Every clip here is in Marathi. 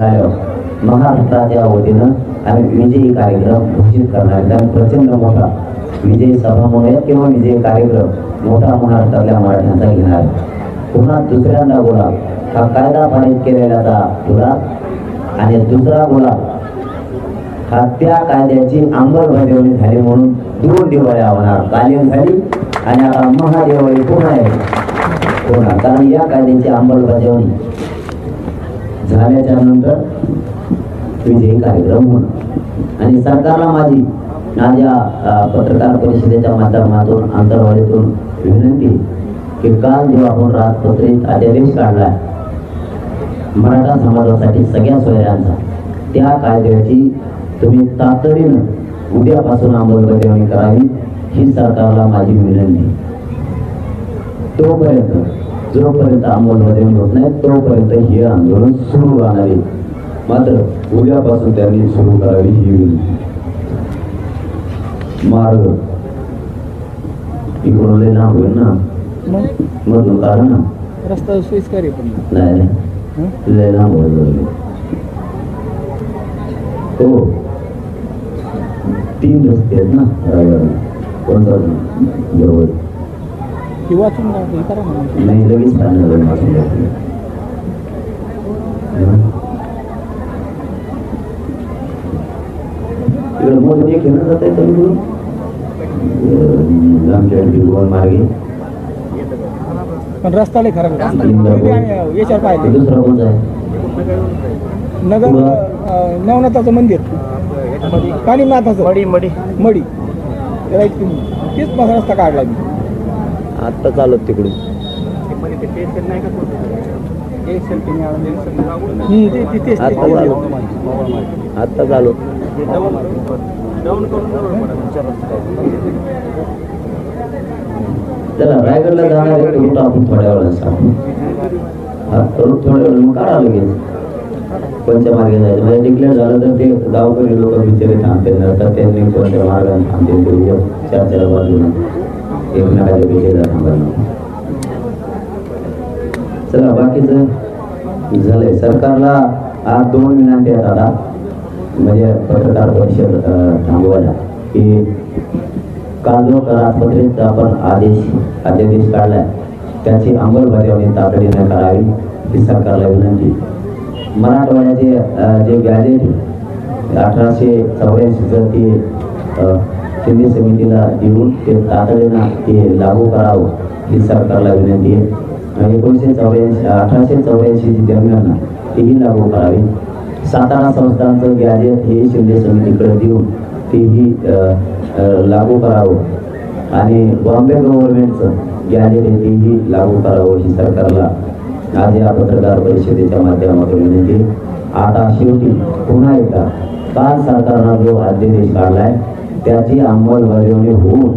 झाल्यावर महाराष्ट्राच्या वतीनं आम्ही विजयी कार्यक्रम घोषित करणार आहे. प्रचंड मोठा विजयी सभा म्हणूया किंवा विजयी कार्यक्रम मोठा महाराष्ट्रातल्या मराठ्यांचा घेणार पुन्हा दुसऱ्यांदा गुलाब हा कायदा पारित केलेल्याचा तुला आणि दुसरा गुलाब हा त्या कायद्याची अंमलबजावणी झाली म्हणून दोन दिवाळ्या होणार. कालीन झाली आणि आता महादिवाळी पुन्हा आहे पुन्हा. कारण या कायद्याची अंमलबजावणी झाल्याच्यानंतर विजयी कार्यक्रम होणार. आणि सरकारला माझी माझ्या पत्रकार परिषदेच्या माध्यमातून आंतरवाडीतून विनंती की काल जेव्हा आपण राजपत्रित अध्यादेश काढला मराठा समाजासाठी सगळ्या सोयऱ्यांचा त्या कायद्याची तुम्ही तातडीनं उद्यापासून अंमलबजावणी करावी ही सरकारला माझी विनंती तोपर्यंत जोपर्यंत अंमलबजावणी होत नाही तोपर्यंत हे आंदोलन सुरू राहणार आहे. मात्र उद्यापासून त्यांनी सुरू करावी ही मार्ग. इकडून लय लांब होईल ना? मग मधून काढा ना. रस्ता सोयीस्कर आहे पण. नाही नाही? लय लांब होईल हो. तीन रस्ते आहेत ना रायगडला. कोणता? जवळ ही वाचून टाकतो, हे करा ना नाही लगेच काढणार माझं. इकडं मोठं एक घेणं जात आहे तरी आमच्या गोल मार्गे पण रस्ता लय खराब आहे. इंदापूर. किती आम्ही याच्यावर ते पाहिजे दुसरा कोणता आहे. नगर. अं, नवनाथाचं मंदिर. कालीनाथाचं मडी मडी. मडी. त्याला इतकी तेच माझा रस्ता काढला मी. आत्ता चालत तिकडून. हं, ते- ते- तेच- आता तेच. झालं. आत्ता चालू चला रायगडला जाणार आहे रूट आपण थोड्या वेळानं सांगू. हा रूट थोड्या वेळ काढा लगेच. कोणत्या मार्गे जायचं? म्हणजे डिक्लेअर झालं तर ते गावकरी लोक बिचारे थांबते त्यांनी कोणत्या मार्गाने थांबते ते उद्या चार चार बाजूला एकमेकाच्या बिचारे थांबायला चला बाकीचं झालंय. सरकारला आज दोन विनंती आहेत आता म्हणजे पत्रकार परिषद थांबवायला. की काल जो करारपत्रित आपण आदेश अध्यादेश काढलाय. त्याची अंमलबजावणी तातडीने करावी ही सरकारला विनंती. मराठवाड्याचे जे गॅजेट अठराशे चौऱ्याऐंशीचं ते अं, समितीला देऊन ते तातडीनं ते लागू करावं ही सरकारला विनंती आहे. आणि एकोणीसशे चौऱ्याऐंशी अठराशे चौऱ्याऐंशीची दरम्यान तेही लागू करावी. सातारा संस्थांचं गॅजेट हे शिंदे समितीकडे देऊन तेही लागू करावं. आणि बॉम्बे गव्हर्नमेंटचं गॅजेट हे तेही लागू करावं ही सरकारला आज या पत्रकार परिषदेच्या माध्यमातून विनंती आता शेवटी पुन्हा एकदा काल सरकारनं जो अध्यादेश आहे त्याची अंमलबजावणी होऊन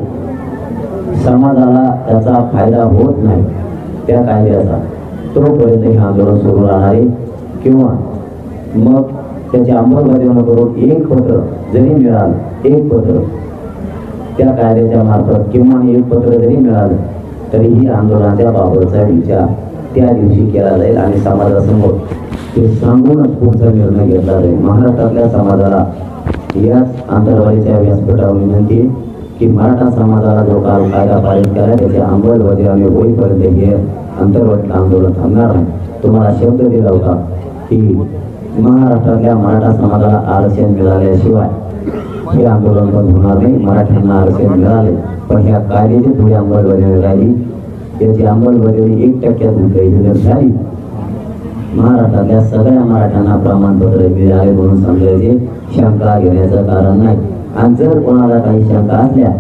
समाजाला त्याचा फायदा होत नाही. त्या कायद्याचा. तोपर्यंत हे आंदोलन सुरू राहणार आहे. किंवा मग त्याची अंमलबजावणी करून एक पत्र जरी मिळालं एक पत्र त्या कायद्याच्या मार्फत किंवा एक पत्र जरी मिळालं तरीही आंदोलनाच्या बाबतचा विचार त्या दिवशी केला जाईल आणि समाजासमोर ते सांगूनच पुढचा निर्णय घेतला जाईल. महाराष्ट्रातल्या समाजाला याच आंतरवाडीच्या व्यासपीठावर विनंती की मराठा समाजाला जो काल कायदा पारित करा त्याची अंमलबजावणी होईपर्यंत हे आंतरवाडीचं आंदोलन थांबणार नाही. तुम्हाला शब्द दिला होता की महाराष्ट्रातल्या मराठा समाजाला आरक्षण मिळाल्याशिवाय हे आंदोलन पण होणार नाही मराठ्यांना आरक्षण मिळाले. पण ह्या कायद्याची थोडी अंमलबजावणी राहिली याची अंमलबजावणी एक टक्क्यात काही जर झाली महाराष्ट्रातल्या सगळ्या मराठ्यांना प्रमाणपत्र मिळाले म्हणून समजायचे. शंका घेण्याचं कारण नाही. आणि जर कोणाला काही शंका असल्या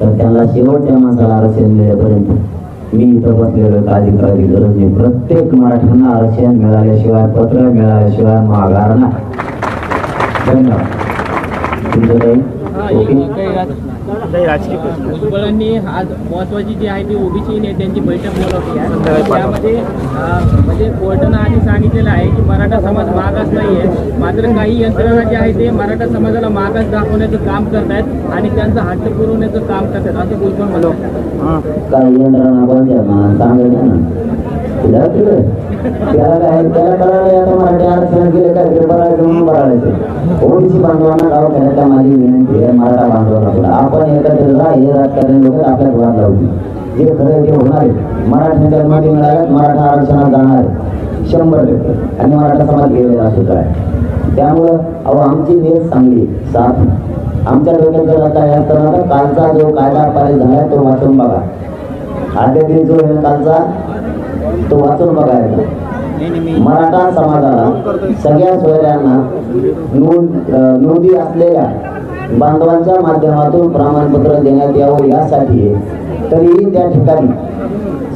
तर त्यांना शेवटच्या माणसाला आरक्षण मिळेपर्यंत मी इथं बसलेलो काळजी काळजी गरज नाही प्रत्येक मराठ्यांना आरक्षण मिळाल्याशिवाय पत्र मिळाल्याशिवाय माघार नाही. धन्यवाद. तुमचं काही? ओके? भुजबळांनी आज महत्वाची जी आहे ती ओबीसी नेत्यांची बैठक बोलावली आहे. त्यामध्ये म्हणजे कोर्टानं आधी सांगितलेलं आहे की मराठा समाज मागास नाही आहे मात्र काही यंत्रणा जी आहे ते मराठा समाजाला मागास दाखवण्याचं काम करतायत आणि त्यांचा हट्ट पुरवण्याचं काम करतात असं भुजबळ काही त्याला काय त्याला आता मराठी आरक्षण केलं काय ते म्हणून बघायचं ओबीसी बांधवांना गाव खेळायला माझी विनंती आहे आपला आपण एकत्र हे राजकारणी लोक आपल्या घरात लावली जे खरं ते होणार आहे. मराठ्यांच्या मध्ये मिळाल्यात मराठा आरक्षणात जाणार आहे. शंभर टक्के. आणि मराठा समाज गेलेला सुद्धा आहे. त्यामुळं अहो आमची नियत चांगली साथ. आमच्या डोक्यात काय आता या तर आता कालचा जो कायदा पारित झाला तो वाचून बघा. आद्य जो आहे कालचा तो वाचून बघायचा मराठा समाजाला सगळ्या सोयऱ्यांना नोंदी असलेल्या बांधवांच्या माध्यमातून प्रमाणपत्र देण्यात यावं यासाठी. आहे. तरीही त्या ठिकाणी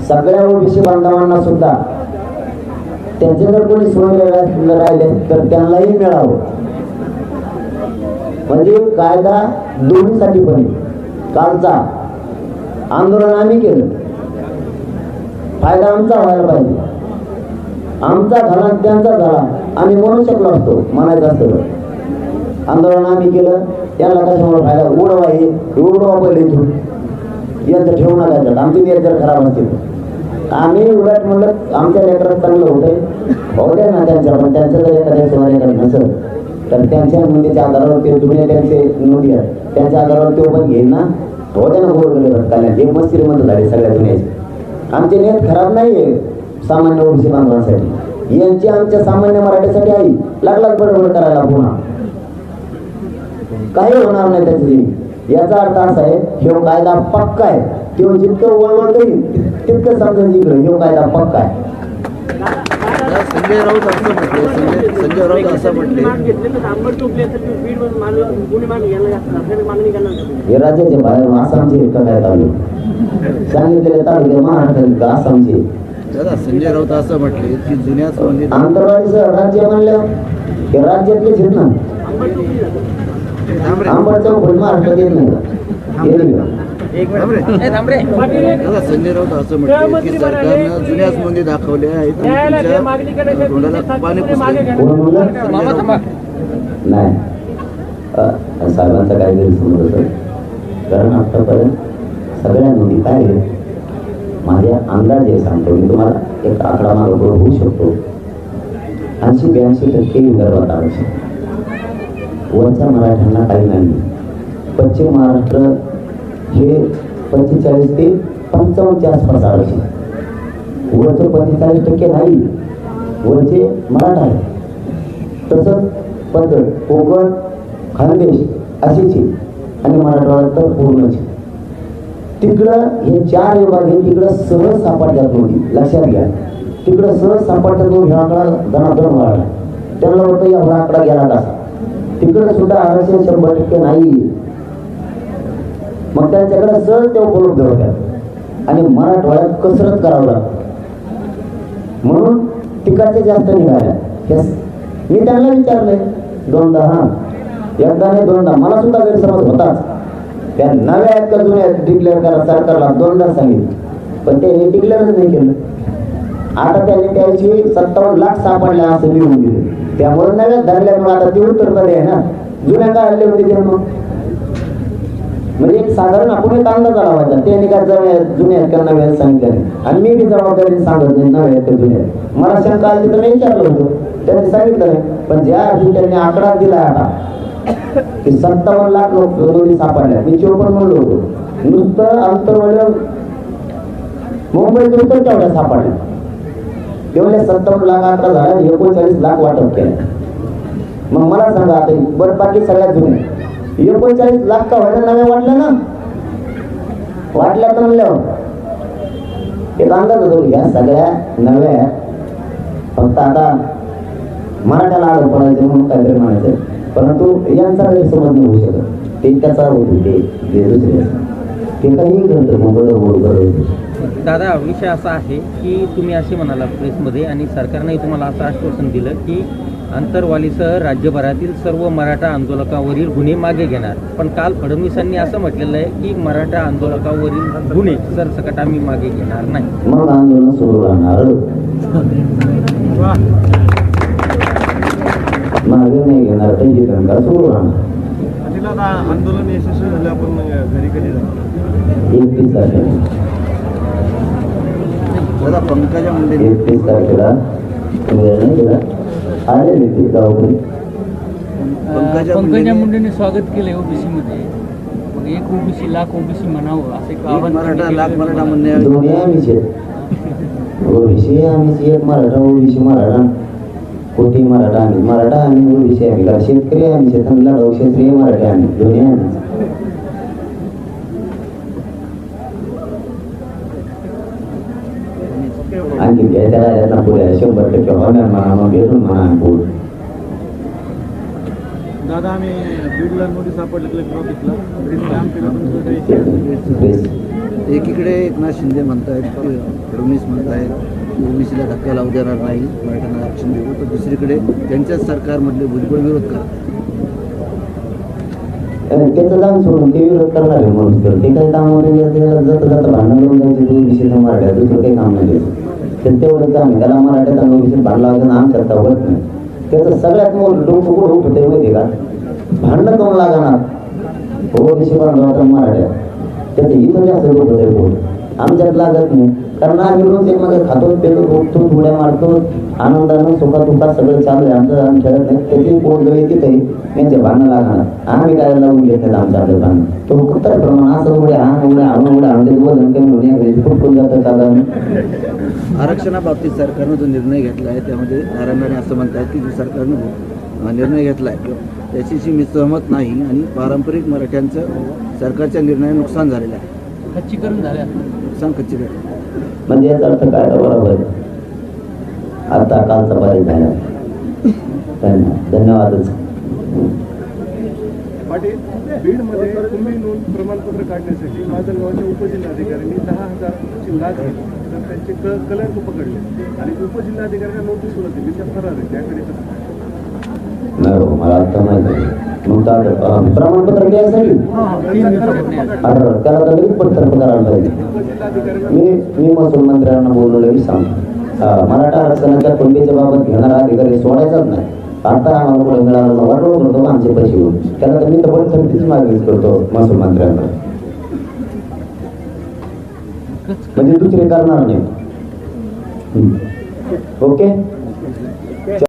सगळ्या ओबीसी बांधवांना सुद्धा त्यांचे जर कोणी सोयरे राहिले तर त्यांनाही मिळावं. म्हणजे कायदा दोन्हीसाठी पण कालचा आंदोलन आम्ही केलं. फायदा आमचा व्हायला पाहिजे. आमचा झाला त्यांचा झाला. आम्ही म्हणू शकलो असतो म्हणायचं असतं आंदोलन आम्ही केलं. त्याला कशामुळे फायदा उडवा हे. उडवा पहिले इथून. यंत्र ठेवू नका याच्यात. आमची नियत खराब असतील आम्ही उलट म्हणलं आमच्या लेकरात चांगलं होते होऊ द्या ना त्यांच्या पण त्यांचं जर एखाद्या सोनारीकडे नसेल तर त्यांच्या मुलीच्या आधारावर ते जुने त्यांचे मुली आहेत. त्यांच्या आधारावर ते पण घेईन ना. हो ना गोर गेले कल्याण हे मग श्रीमंत झाले सगळ्या दुनियाचे. आमचे नियत खराब नाही आहे सामान्य ओबीसी बांधवांसाठी. यांची आमच्या सामान्य मराठीसाठी आई. लागलाच बडबड करायला पुन्हा. काही होणार नाही त्याची याचा अर्थ असा आहे ह्यो कायदा पक्का आहे. तो जितकं वळवळ करील तितकं समजा जिकडे. ह्यो कायदा पक्का आहे. संजय राऊत असं म्हटले संजय संजय राऊत असं म्हटले. हे राज्याचे बाहेर आसामचे काय चालू सांगितलेले तालुके महाराष्ट्रातील का आसामचे? दादा संजय राऊत असं म्हटले की जुन्या आंतरवाडीचं राज्य म्हणलं हे राज्यातलेच आहेत ना. आंबड चौक महाराष्ट्रात येत नाही संजय राऊत असं की सरकारनं जुन्याच नोंदी दाखवल्या आहेत तोंडाला पाणी नाही साहेबांचा काय गैरसमज होतं कारण आतापर्यंत सगळ्या नोंदी काय आहे माझ्या अंदाजे सांगतो मी तुम्हाला एक आकडा मागं होऊ शकतो ऐंशी ब्याऐंशी टक्के विदर्भात आरक्षण वरच्या मराठ्यांना काही नाही पश्चिम महाराष्ट्र हे पंचेचाळीस ते पंचावन्नच्या आसपास आरक्षण वरचं पंचेचाळीस टक्के नाही वरचे मराठा आहे. तसंच पद्धत कोकण खानदेश अशीच आणि मराठवाडा तर पूर्णच तिकडं हे चार विभाग हे तिकडं सहज सापडतात दोन्ही. लक्षात घ्या. तिकडं सहज सापडतात दोन ह्या आकडा धनाधन वाढला त्यांना वाटतं या आकडा गेला कसा तिकडं सुद्धा आरक्षण शंभर टक्के नाही. मग त्यांच्याकडे सहज ते उपलब्ध होत्या. आणि मराठवाड्यात कसरत करावं लागतं. म्हणून तिकडच्या जास्त निघाल्या मी त्यांना विचारलंय दोनदा हा. एकदा नाही दोनदा. मला सुद्धा गैरसमज होताच. त्या नव्या आहेत का जुन्या आहेत? डिक्लेअर करा सरकारला दोनदा सांगितलं. पण ते डिक्लेअरच नाही केलं. आता त्यांनी त्याची सत्तावन्न लाख सापडल्या असं लिहून दिलं. त्यामुळे नव्या धरल्यामुळे आता ते उत्तर आहे ना. जुन्या काय हल्ले होते ते मग म्हणजे एक साधारण आपण एक अंदाज लावायचा. त्यांनी काय जवळ जुन्या आहेत का नव्या सांगितलं आणि मी बी जबाबदारी सांगत नाही नव्या आहेत जुन्या मला शंका आली तर मी विचारलं होतं. त्यांनी सांगितलं नाही. पण ज्या अर्थी त्यांनी आकडा दिला आता की सत्तावन्न लाख लोक नोंदी सापडल्या. मी चोपन्न म्हणलो होतो. नुसतं अंतरवाड्या मुंबईत उत्तर तेवढ्या सापडल्या. तेवढ्या सत्तावन्न लाख आकडा झाला एकोणचाळीस लाख वाटप केलं. मग मला सांगा आता बरं बाकी सगळ्यात जुने. एकोणचाळीस लाख का व्हायला नव्या वाटल्या ना? वाटल्या तर म्हणल्यावर एक अंदाज होतो या सगळ्या नव्या फक्त आता मराठ्याला आडं पडायचं म्हणून काहीतरी म्हणायचं. परंतु यांचा गैरसमज नाही होऊ शकत. ते त्याचा होते ते दुसरी दुसरे ते काही मोबाईल बोल दादा विषय असा आहे की तुम्ही असे म्हणाला प्रेसमध्ये आणि सरकारनेही तुम्हाला असं आश्वासन दिलं की आंतरवालीसह राज्यभरातील सर्व मराठा आंदोलकावरील गुन्हे मागे घेणार. पण काल फडणवीसांनी असं म्हटलेलं आहे की मराठा आंदोलकावरील गुन्हे सरसकट आम्ही मागे घेणार नाही. मग आंदोलन सुरू राहणार. मागे नाही घेणार त्यांची सुरू राहणार. आंदोलन यशस्वी झालं आपण घरी कधी एकतीस तारखेला पंकजा मुंडे. एकतीस तारखेला आले ते गावाकडे पंकजा पंकजा मुंडेने स्वागत केलंय ओबीसी मध्ये मग एक ओबीसी लाख ओबीसी म्हणावं असं एक मराठा लाख. मराठा म्हणणे दोन्ही आम्हीच आहेत. ओबीसी आम्हीच एक मराठा ओबीसी मराठा. कोटी मराठा आम्ही मराठा आम्ही ओबीसी आम्ही कारण शेतकरी आम्ही शेतातला लढाऊ क्षेत्रीय मराठी आम्ही. दोन्ही आम्हीच आणखी घ्यायच्या राहिल्यात ना पुढे. शंभर टक्के होणार म्हणा मग भेटून म्हणा बोलू दादा आम्ही बीडला नोटीस सापडले एकीकडे एकनाथ शिंदे म्हणतायत फडणवीस म्हणतायत. ओबीसीला धक्का लावू देणार नाही मराठ्यांना आरक्षण देऊ. तर दुसरीकडे त्यांच्याच सरकारमधले भुजबळ विरोध करतात आणि त्याचं जाऊन सोडून ते विरोध करणार आहे म्हणून तर. ते काही कामामध्ये जात जात भांडण करून विषय मराठ्यात दुसरं काही काम नाही तर तेवढं काम आहे. त्याला मराठ्यात आणि विषय भांडण लावायचं आमच्यात होत नाही. त्याचं सगळ्यात मोठं डोकं कुठं माहिती आहे का? भांडणं कोण लागणार? ओबीसी बांधवा मराठ्यात त्याचं इथं जास्त डोकं बोल आमच्यात लागत नाही. कारण आम्ही रोज एकमेकात खातो पेतो उठतो उड्या मारतो आनंदानं सुखात दुखात सगळं चालू आहे आमचं आम्ही खेळत नाही. त्याची पोट गळी तिथे यांचे भांडणं लागणार. आम्ही काय लावून घेत नाही आमचं आपलं भांडण? तो कुत्र प्रमाण असं उड्या हा उड्या आणून उड्या आणून त्याचं वजन कमी होणे फुटकून जातं साधारण. आरक्षणाबाबतीत सरकारनं जो निर्णय घेतला आहे त्यामध्ये नारायणराणे असं म्हणतात की जो सरकारनं निर्णय घेतला आहे त्याच्याशी मी सहमत नाही आणि पारंपरिक मराठ्यांचं सरकारच्या निर्णयाने नुकसान झालेलं आहे. खच्चीकरण झालं. नुकसान खच्चीकरण. म्हणजे याचा अर्थ काय बरोबर. आता कालचा बारीक झाला. धन्यवाद. धन्यवादच. बीडमध्ये तुम्ही नोंद प्रमाणपत्र काढण्यासाठी माजलगावच्या उपजिल्हाधिकाऱ्यांनी दहा हजारची लाच घेतली. तर त्यांचे क कलंक पकडले आणि उपजिल्हाधिकाऱ्यांना नोटीस सुद्धा दिली त्या फरार आहे त्याकडे कसं? नाही मला आता माहिती प्रमाणपत्र घ्यायसाठी? अठरा त्याला तर लगेच पडतर करायला पाहिजे मी मी महसूल मंत्र्यांना बोललो सांगतो. हा, मराठा आरक्षणाच्या कोणत्याच्या बाबत घेणारा अधिकारी सोडायचाच नाही. आता आम्हाला पुढे मिळालं वाटलो करतो आमचे पैसे घेऊन. त्याला तर मी तर तीच मागणीच करतो महसूल मंत्र्यांना. म्हणजे दुसरे करणार नाही. ओके?